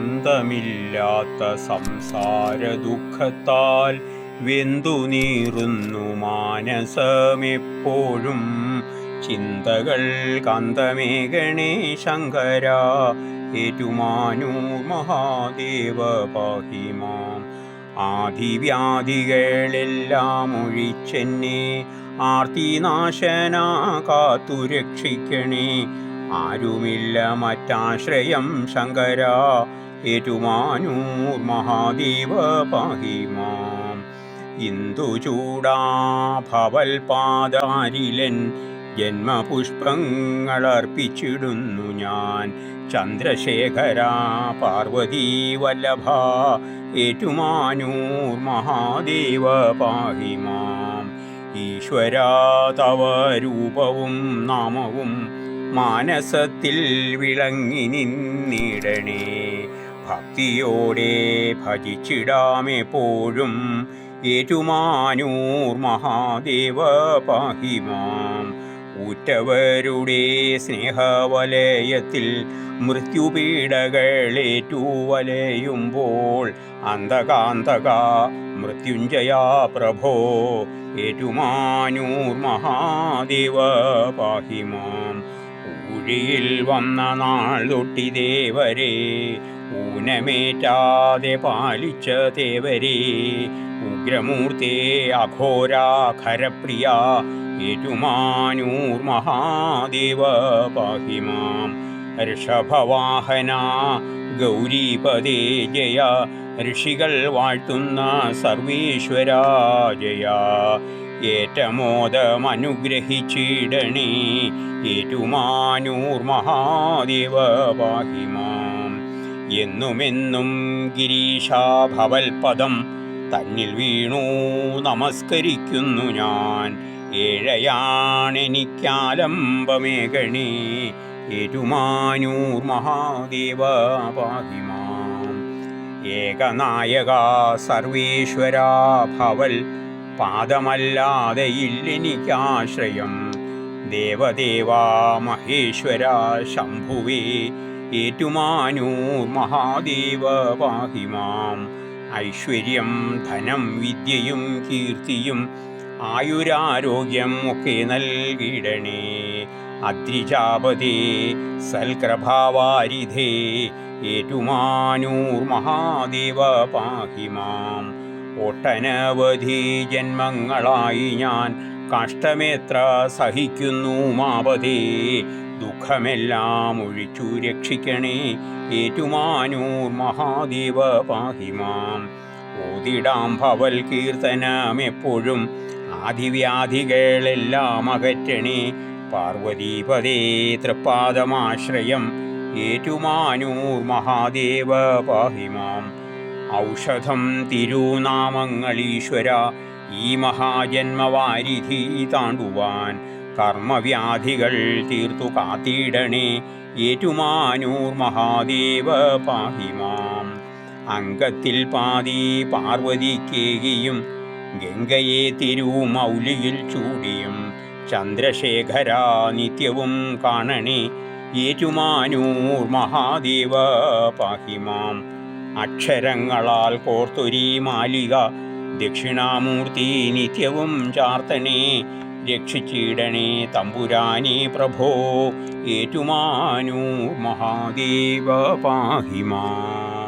അന്തമില്ലാത്ത സംസാര ദുഃഖത്താൽ വെന്തു നീറുന്നു മാനസമെപ്പോഴും. ചിന്തകൾ കന്തമേ ശങ്കര ഏറ്റുമാനൂർ മഹാദേവ പാഹിമാം. ആദിവ്യാധികളെല്ലാം ഒഴിച്ചെന്നെ ആർത്തിനാശന കാത്തു രക്ഷിക്കണേ. ആരുമില്ല മറ്റാശ്രയം ശങ്കര ഏറ്റുമാനൂർ മഹാദേവ പാഹിമാം ഇന്ദുചൂടാ ഭവൽ പാതാരിലൻ ജന്മപുഷ്പങ്ങളർപ്പിച്ചിടുന്നു ഞാൻ. ചന്ദ്രശേഖര പാർവതി വല്ലഭ ഏറ്റുമാനൂർ മഹാദേവ പാഹിമാം ഈശ്വര തവ രൂപവും നാമവും മാനസത്തിൽ വിളങ്ങി നിന്നിടണേ. ഭക്തിയോടെ ഭജിച്ചിടാമെപ്പോഴും ഏറ്റുമാനൂർ മഹാദേവ പാഹിമാം. ഉറ്റവരുടെ സ്നേഹവലയത്തിൽ മൃത്യുപീഡകളേറ്റു ഏറ്റുവലയുമ്പോൾ അന്തകാന്തക മൃത്യുഞ്ജയ പ്രഭോ ഏറ്റുമാനൂർ മഹാദേവ പാഹിമാം. ഊഴിയിൽ വന്ന നാൾ തൊട്ടി ദേവരെ ഊനമേറ്റാതെ പാലിച്ച തേവരെ ഉഗ്രമൂർത്തേ അഘോരാഖരപ്രിയ യജുമാനൂർ മഹാദേവ പാഹിമാം. ഋഷഭവാഹന ഗൗരീപദേ ജയ. ഋഷികൾ വാഴ്ത്തുന്ന സർവീശ്വര ജയ. ഏറ്റമോദമനുഗ്രഹിച്ചിടണേ ഏറ്റുമാനൂർ മഹാദേവ പാഹിമാം. എന്നുമെന്നും ഗിരീശാഭവൽപദം തന്നിൽ വീണു നമസ്കരിക്കുന്നു ഞാൻ. ഏഴയാണെനിക്കാലംബമേകണേ എരുമാനൂർ മഹാദേവ പാഹിമാം. ഏകനായക സർവേശ്വരാ ഭവൽ പാദമല്ലാതെ ഇല്ലെനിക്കാശ്രയം. ദേവദേവാ മഹേശ്വര ശംഭുവേ ഏറ്റുമാനൂർ മഹാദേവ പാഹിമാം ഐശ്വര്യം ധനം വിദ്യയും കീർത്തിയും ആയുരാരോഗ്യം ഒക്കെ നൽകിടണേ. അദ്രിജാപതേ സൽക്രഭാവാരിധേ ഏറ്റുമാനൂർ മഹാദേവ പാഹിമാം ഒട്ടനവധി ജന്മങ്ങളായി ഞാൻ കഷ്ടമേത്ര സഹിക്കുന്നു മാപതേ. ദുഃഖമെല്ലാം ഒഴിച്ചു രക്ഷിക്കണേ. ഏറ്റുമാനൂർ മഹാദേവ പാഹിമാം. ഓതിടാം ഭവൽ കീർത്തനം കീർത്തനമെപ്പോഴും ആദിവ്യാധികളെല്ലാം അകറ്റണേ. പാർവതീപതേ തൃപ്പാദമാശ്രയം. ഏറ്റുമാനൂർ മഹാദേവ പാഹിമാം. ഔഷധം തിരുനാമങ്ങളീശ്വര ഈ മഹാജന്മവാരിധി താണ്ടുവാൻ. കർമ്മവ്യാധികൾ തീർത്തു കാത്തിടണേ. ഏറ്റുമാനൂർ മഹാദേവ പാഹിമാം അംഗത്തിൽ പാതി പാർവതിക്കേകിയും ഗംഗയെ തിരുമൗലിയിൽ ചൂടിയും. ചന്ദ്രശേഖര നിത്യവും കാണണേ. ഏറ്റുമാനൂർ മഹാദേവ പാഹിമാം അക്ഷരങ്ങളാൽ കോർത്തൊരീ മാലിക. ദക്ഷിണാമൂർത്തി നിത്യവും ചാർത്തണേ. രക്ഷിച്ചിടണേ തമ്പുരാനേ പ്രഭോ ഏറ്റുമാനൂർ മഹാദേവ പാഹിമാം.